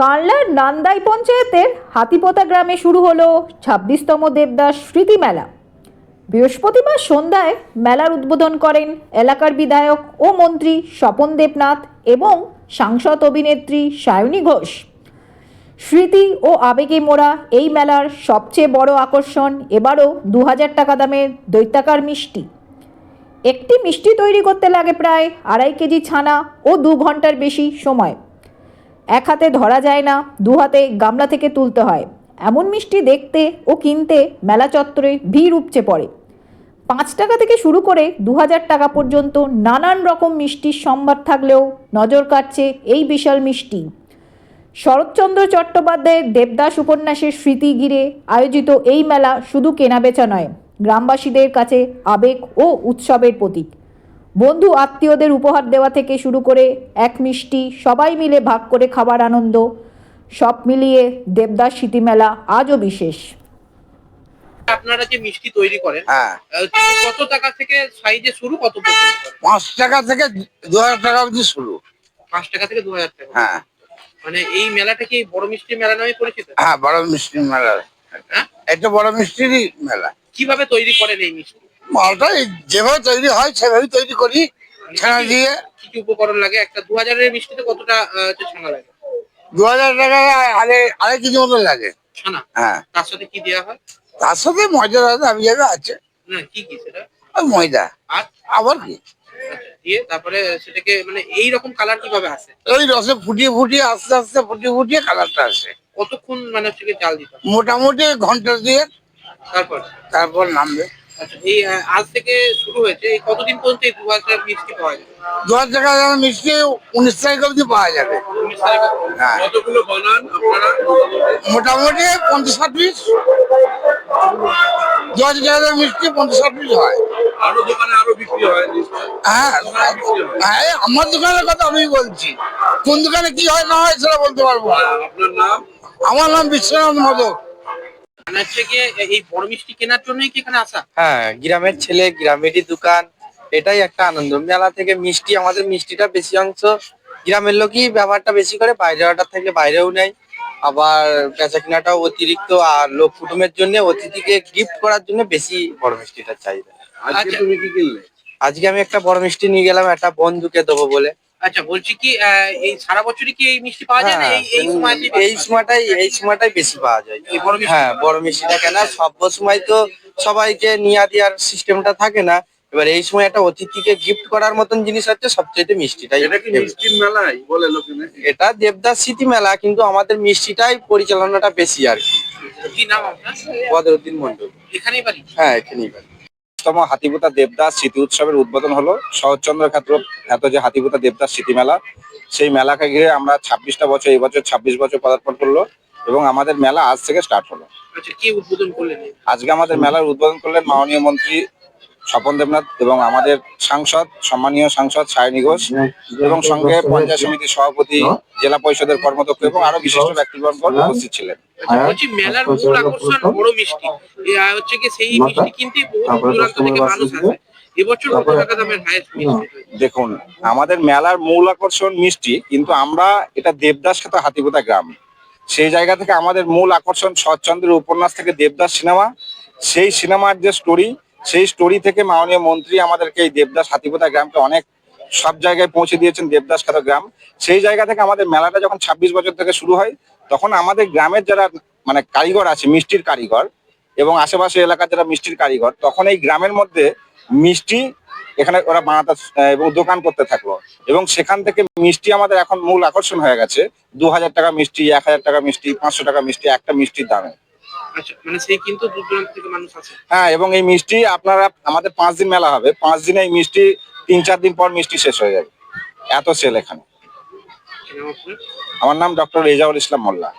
কানলার নান্দাই পঞ্চায়েতের হাতিপোতা গ্রামে শুরু হলো ছাব্বিশতম দেবদাস স্মৃতি মেলা। বৃহস্পতিবার সন্ধ্যায় মেলার উদ্বোধন করেন এলাকার বিধায়ক ও মন্ত্রী স্বপন দেবনাথ এবং সাংসদ অভিনেত্রী সায়নী ঘোষ। স্মৃতি ও আবেগে মোড়া এই মেলার সবচেয়ে বড় আকর্ষণ এবারও দু হাজার টাকা দামের দৈত্যাকার মিষ্টি। একটি মিষ্টি তৈরি করতে লাগে প্রায় আড়াই কেজি ছানা ও দু ঘণ্টার বেশি সময়। এক হাতে ধরা যায় না, দু হাতে গামলা থেকে তুলতে হয়। এমন মিষ্টি দেখতে ও কিনতে মেলা চত্বরে ভিড় উপচে পড়ে। পাঁচ টাকা থেকে শুরু করে দু হাজার টাকা পর্যন্ত নানান রকম মিষ্টির সম্ভার থাকলেও নজর কাটছে এই বিশাল মিষ্টি। শরৎচন্দ্র চট্টোপাধ্যায়ের দেবদাস উপন্যাসের স্মৃতি ঘিরে আয়োজিত এই মেলা শুধু কেনাবেচা নয়, গ্রামবাসীদের কাছে আবেগ ও উৎসবের প্রতীক। বন্ধু আত্মীয়দের উপহার দেওয়া থেকে শুরু করে এক মিষ্টি সবাই মিলে ভাগ করে খাবার আনন্দ। সব মিলিয়ে দেবদাস স্মৃতি মেলা আজও বিশেষ। আপনারা যে মিষ্টি তৈরি করেন হ্যাঁ। কত টাকা থেকে সাইজে শুরু কত পর্যন্ত পাঁচ টাকা থেকে দু হাজার টাকা অবধি শুরু। পাঁচ টাকা থেকে দু হাজার টাকা। হ্যাঁ। মানে এই মেলাটা কি বড় মিষ্টি মেলা নামে পরিচিত? হ্যাঁ বড় মিষ্টি মেলা। হ্যাঁ? এটা বড় মিষ্টিরই মেলা। কীভাবে তৈরি করেন এই মিষ্টি? মালটা যেভাবে তৈরি হয় সেভাবেই তৈরি করি ছানা দিয়ে। কি কি উপকরণ লাগে? একটা দু হাজারের মিষ্টিতে কতটা আহ, হচ্ছে ছানা লাগে? দু হাজার টাকা আড়াই আড়াই কেজি মতো লাগে। ছানা? হ্যাঁ। তার সাথে কি দেওয়া হয়? তার সাথে ময়দা দাদা আমি যাবে আছে। না কি কি সেটা? আর ময়দা। আর? আবার কি? আচ্ছা, দিয়ে তারপরে সেটাকে মানে এই রকম কালার কীভাবে আসে? ওই রসে ফুটিয়ে ফুটিয়ে আস্তে আস্তে ফুটিয়ে ফুটিয়ে কালারটা আসে। কতক্ষণ মানে হচ্ছে কি জাল দিতে হয়? মোটামুটি ঘণ্টা দিয়ে তারপর? তারপর নামবে। আচ্ছা এই আজ থেকে শুরু হয়েছে। এই কতদিন পর্যন্ত এই দু হাজার মিষ্টি পাওয়া যাবে টাকা মিষ্টি উনিশ তারিখ অবধি পাওয়া যাবে। হ্যাঁ। কতগুলো বানান আপনারা? মোটামুটি পঞ্চাশ ষাট পিস। দু হাজার টাকা মিষ্টি পঞ্চাশ ষাট পিস হয়। আরও দোকানে আরও বিক্রি হয় হ্যাঁ হ্যাঁ। আমার দোকানের কথা আমি বলছি। কোন দোকানে কি হয় না হয় সেটা বলতে পারব না। আপনার নাম? আমার নাম বিশ্বনাথ মদক। মানে হচ্ছে গিয়ে এই বড় মিষ্টি কেনার জন্যই কি এখানে আসা? হ্যাঁ গ্রামের ছেলে গ্রামেরই দোকান এটাই একটা আনন্দ মেলা থেকে মিষ্টি আমাদের মিষ্টিটা বেশি অংশ গ্রামের লোকই ব্যবহারটা বেশি করে বাইরে অর্ডার থাকলে বাইরেও নেয়। আবার বেচা কেনাটাও অতিরিক্ত আর লোক কুটুমের জন্য অতিথিকে গিফট করার জন্য বেশি বড় মিষ্টিটা চাহিদা আজকে তুমি কি কিনলে? আজকে আমি একটা বড় মিষ্টি নিয়ে গেলাম একটা বন্ধুকে দেবো বলে। আচ্ছা বলছি কি আহ, এই সারা বছরই কি এই মিষ্টি পাওয়া যায় না? হ্যাঁ, এই এই সময় এই সময়টাই এই সময়টাই বেশি পাওয়া যায়। এই বড় মিষ্টি? হ্যাঁ বড় মিষ্টিটা কেন সব সময় তো সবাইকে নিয়ে দেওয়ার সিস্টেমটা থাকে না। এবার এই সময় একটা অতিথিকে গিফট করার মতন জিনিস হচ্ছে সবচেয়ে মিষ্টিটাই এটা কি মিষ্টির মেলাই বলে লোকে এটা দেবদাস স্মৃতি মেলা কিন্তু আমাদের মিষ্টিটাই পরিচালনাটা বেশি আর কি। কি নাম আপনার? বদরুদ্দিন মন্ডল এখানেই বাড়ি? হ্যাঁ এখানেই বাড়ি। তম হাতিপুতা দেবদাস স্মৃতি উৎসবের উদ্বোধন হলো। শরৎচন্দ্র ক্ষেত্র এত যে হাতিপুতা দেবদাস স্মৃতি মেলা সেই মেলাকে ঘিরে আমরা ছাব্বিশটা বছর এই বছর ছাব্বিশ বছর পদার্পণ করল এবং আমাদের মেলা আজ থেকে স্টার্ট হলো। আচ্ছা কি উদ্বোধন করলেন? আজকে আমাদের মেলার উদ্বোধন করলেন মাননীয় মন্ত্রী স্বপন দেবনাথ এবং আমাদের সাংসদ সম্মানীয় সাংসদ সায়নী ঘোষ এবং সঙ্গে পঞ্চায়েত সমিতির সভাপতি জেলা পরিষদের কর্মদক্ষ এবং আরও বিশিষ্ট ব্যক্তিবর্গ উপস্থিত ছিলেন। আচ্ছা বলছি মেলার মূল আকর্ষণ বড় মিষ্টি। এ, হচ্ছে কি সেই মিষ্টি কিনতে বহু দূরান্ত থেকে মানুষ আসে। এবছর কত টাকা দামের হাইয়েস্ট মিষ্টি? দেখুন আমাদের মেলার মূল আকর্ষণ মিষ্টি কিন্তু আমরা এটা দেবদাস খ্যাত হাতিপোতা গ্রাম। সেই জায়গা থেকে আমাদের মূল আকর্ষণ শরৎচন্দ্রের উপন্যাস থেকে দেবদাস সিনেমা। সেই সিনেমার যে স্টোরি সেই স্টোরি থেকে মাননীয় মন্ত্রী আমাদেরকে এই দেবদাস হাতিপোতা গ্রামকে অনেক সব জায়গায় পৌঁছে দিয়েছেন, দেবদাস খ্যাত গ্রাম। সেই জায়গা থেকে আমাদের মেলাটা যখন ছাব্বিশ বছর থেকে শুরু হয়, তখন আমাদের গ্রামের যারা মানে কারিগর আছে, মিষ্টির কারিগর এবং আশেপাশে এলাকার যারা মিষ্টির কারিগর, তখন এই গ্রামের মধ্যে মিষ্টি এখানে ওরা বানাতে এবং দোকান করতে থাকল। এবং সেখান থেকে মিষ্টি আমাদের এখন মূল আকর্ষণ হয়ে গেছে। দু হাজার টাকা মিষ্টি, এক হাজার টাকা মিষ্টি, পাঁচশো টাকা মিষ্টি, একটা মিষ্টির দামে। আচ্ছা মানে সেই কিন্তু দূর দূরান্ত থেকে মানুষ আসে হ্যাঁ এবং এই মিষ্টি আপনারা আমাদের পাঁচ দিন মেলা হবে। পাঁচ দিনে এই মিষ্টি তিন চার দিন পর মিষ্টি শেষ হয়ে যাবে। এত সেল এখানে? আমার নাম ডক্টর রেজাউল ইসলাম মোল্লা।